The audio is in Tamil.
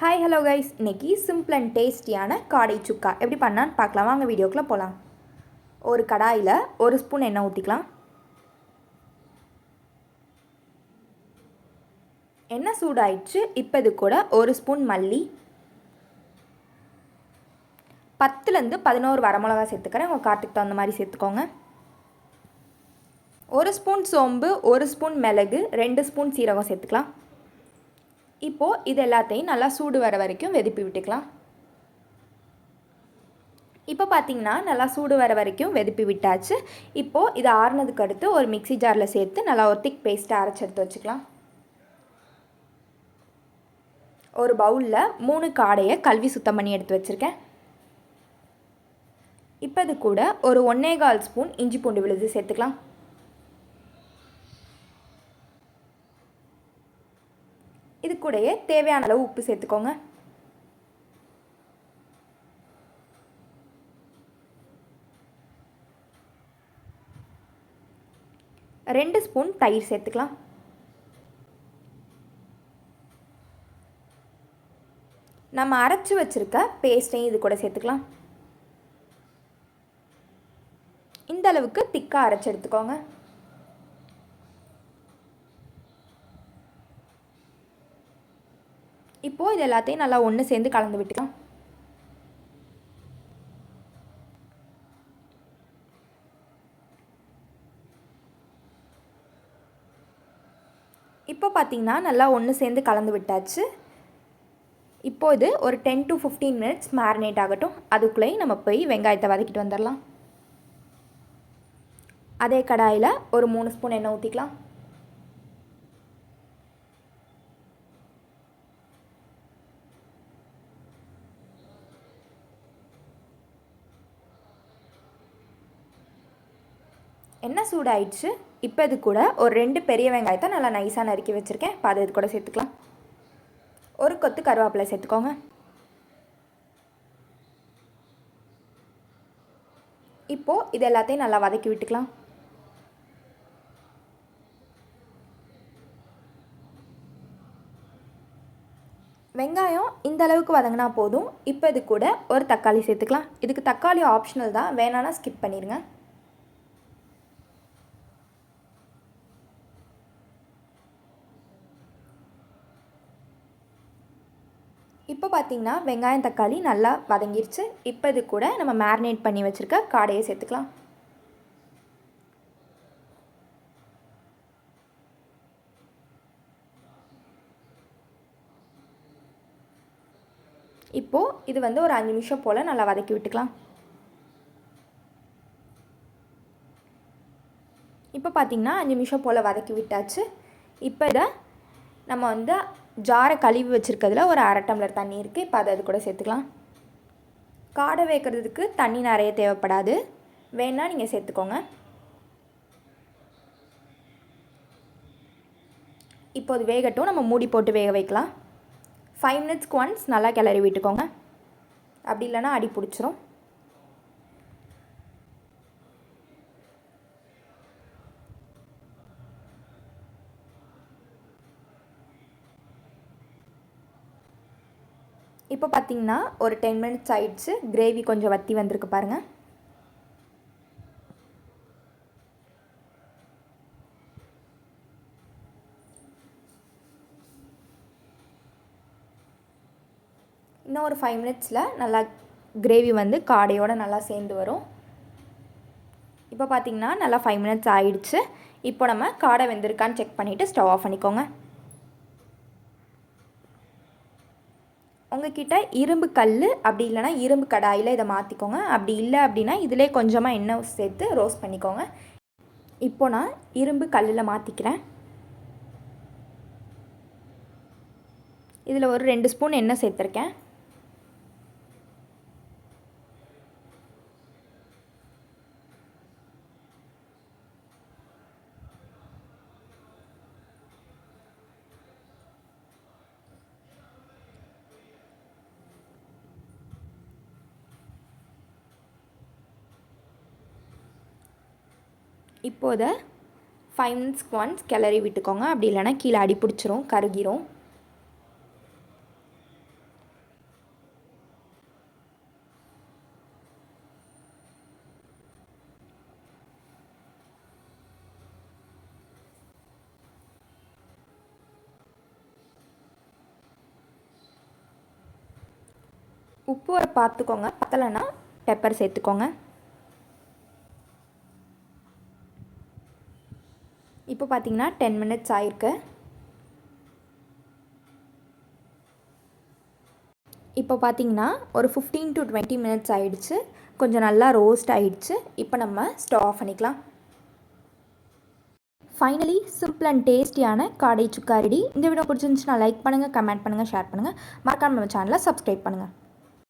ஹாய் ஹலோ கைஸ் இன்னைக்கு சிம்பிள் அண்ட் டேஸ்டியான காடை சுக்கா. எப்படி பண்ணான்னு பார்க்கலாம். வாங்க வீடியோக்குள்ளே போகலாம் ஒரு கடாயில் ஒரு ஸ்பூன் எண்ணெய் ஊற்றிக்கலாம் எண்ணெய் சூடாயிடுச்சு. இப்போ இது கூட ஒரு ஸ்பூன் மல்லி. பத்துலேருந்து பதினோரு வரமிளகா சேர்த்துக்கிறேன். உங்கள் காட்டுக்கு தகுந்த மாதிரி சேர்த்துக்கோங்க. ஒரு ஸ்பூன் சோம்பு ஒரு ஸ்பூன் மிளகு ரெண்டு ஸ்பூன் சீரகம் சேர்த்துக்கலாம். இப்போது இது எல்லாத்தையும் நல்லா சூடு வர வரைக்கும் வெதுப்பி விட்டுக்கலாம். இப்போ பார்த்தீங்கன்னா நல்லா சூடு வர வரைக்கும் வெதுப்பி விட்டாச்சு. இப்போது இது ஆறுனதுக்கு அடுத்து ஒரு மிக்சி ஜாரில் சேர்த்து நல்லா ஒரு திக் பேஸ்ட்டை அரைச்சி எடுத்து வச்சுக்கலாம். ஒரு பவுலில் மூணு காடையை கல்வி சுத்தம் பண்ணி எடுத்து வச்சுருக்கேன். இப்போ இது கூட ஒரு ஒன்னே கால் ஸ்பூன் இஞ்சி பூண்டு விழுது சேர்த்துக்கலாம். கூடயே தேவையான அளவு உப்பு சேர்த்துக்கோங்க. ரெண்டு ஸ்பூன் தயிர் சேர்த்துக்கலாம். நம்ம அரைச்சி வச்சுருக்க பேஸ்ட்டையும் இது கூட சேர்த்துக்கலாம். இந்த அளவுக்கு திக்காக அரைச்சி எடுத்துக்கோங்க. இப்போது இது எல்லாத்தையும் நல்லா ஒன்று சேர்ந்து கலந்து விட்டுக்கலாம் இப்போ பார்த்தீங்கன்னா நல்லா ஒன்று சேர்ந்து கலந்து விட்டாச்சு. இப்போ இது ஒரு ten to fifteen minutes marinate ஆகட்டும். அதுக்குள்ளேயும் நம்ம போய் வெங்காயத்தை வதக்கிட்டு வந்துடலாம். அதே கடாயில் ஒரு மூணு ஸ்பூன் எண்ணெய் ஊற்றிக்கலாம் எண்ணெய் சூடாயிடுச்சு? இப்போ இது கூட ஒரு ரெண்டு பெரிய வெங்காயத்தை நல்லா நைஸாக நறுக்கி வச்சுருக்கேன். இப்போ அதை இது கூட சேர்த்துக்கலாம். ஒரு கொத்து கருவேப்பிலை சேர்த்துக்கோங்க. இப்போது இது எல்லாத்தையும் நல்லா வதக்கி விட்டுக்கலாம். வெங்காயம் இந்த அளவுக்கு வதங்கினா போதும். இப்போ இது கூட ஒரு தக்காளி சேர்த்துக்கலாம். இதுக்கு தக்காளி ஆப்ஷனல் தான். வேணான்னா ஸ்கிப் பண்ணிடுங்க இப்போ பார்த்தீங்கன்னா வெங்காயம் தக்காளி நல்லா வதங்கிருச்சு. இப்போ இது கூட நம்ம மேரினேட் பண்ணி வச்சுருக்க காடையை சேர்த்துக்கலாம். இப்போது இது வந்து ஒரு அஞ்சு நிமிஷம் போல் நல்லா வதக்கி விட்டுக்கலாம். இப்போ பார்த்திங்கன்னா அஞ்சு நிமிஷம் போல் வதக்கி விட்டாச்சு. இப்போ இதை நம்ம வந்து ஜாரை கழுவி வச்சுருக்கிறதுல ஒரு அரை டம்ளர் தண்ணி இருக்குது இப்போ அதை அது கூட சேர்த்துக்கலாம். காடை வைக்கிறதுக்கு தண்ணி நிறைய தேவைப்படாது. வேணால் நீங்கள் சேர்த்துக்கோங்க. இப்போ அது வேகட்டும். நம்ம மூடி போட்டு வேக வைக்கலாம். ஃபைவ் மினிட்ஸ்க்கு ஒன்ஸ் நல்லா கிளறி விட்டுக்கோங்க. அப்படி இல்லைன்னா அடி பிடிச்சிரும். இப்போ பார்த்தீங்கன்னா ஒரு டென் மினிட்ஸ் ஆயிடுச்சு. கிரேவி கொஞ்சம் வத்தி வந்திருக்கு பாருங்கள் இன்னும் ஒரு ஃபைவ் மினிட்ஸில் நல்லா கிரேவி வந்து காடையோடு நல்லா சேர்ந்து வரும். இப்போ பார்த்தீங்கன்னா நல்லா ஃபைவ் மினிட்ஸ் ஆயிடுச்சு. இப்போ நம்ம காடை வெந்திருக்கான்னு செக் பண்ணிவிட்டு ஸ்டவ் ஆஃப் பண்ணிக்கோங்க. உங்ககிட்ட இரும்பு கல் அப்படி இல்லைனா இரும்பு கடாயில் இதை மாற்றிக்கோங்க அப்படி இல்லை அப்படின்னா இதிலே கொஞ்சமாக எண்ணெய் சேர்த்து ரோஸ்ட் பண்ணிக்கோங்க. இப்போ நான் இரும்பு கல்லில் மாற்றிக்கிறேன் இதில் ஒரு ரெண்டு ஸ்பூன் எண்ணெய் சேர்த்துருக்கேன். இப்போதை ஃபைவ் மினிட்ஸ்க்கு ஒன்ஸ் கிளறி விட்டுக்கோங்க. அப்படி இல்லைனா கீழே அடி பிடிச்சிரும் கருகிரும். உப்பு பார்த்துக்கோங்க. பத்தலைன்னா பெப்பர் சேர்த்துக்கோங்க. இப்போ பார்த்தீங்கன்னா டென் மினிட்ஸ் ஆயிருக்கு. இப்போ பார்த்தீங்கன்னா ஒரு ஃபிஃப்டீன் டு டுவெண்ட்டி மினிட்ஸ் ஆகிடுச்சு கொஞ்சம் நல்லா ரோஸ்ட் ஆகிடுச்சு இப்போ நம்ம ஸ்டவ் ஆஃப் பண்ணிக்கலாம். ஃபைனலி சிம்பிள் அண்ட் டேஸ்டியான காடை சுக்கா ரெடி இந்த வீடியோ பிடிச்சிருந்துச்சுன்னா லைக் பண்ணுங்கள் கமெண்ட் பண்ணுங்கள் ஷேர் பண்ணுங்கள் மறக்காமல் நம்ம சேனலை சப்ஸ்கிரைப் பண்ணுங்கள்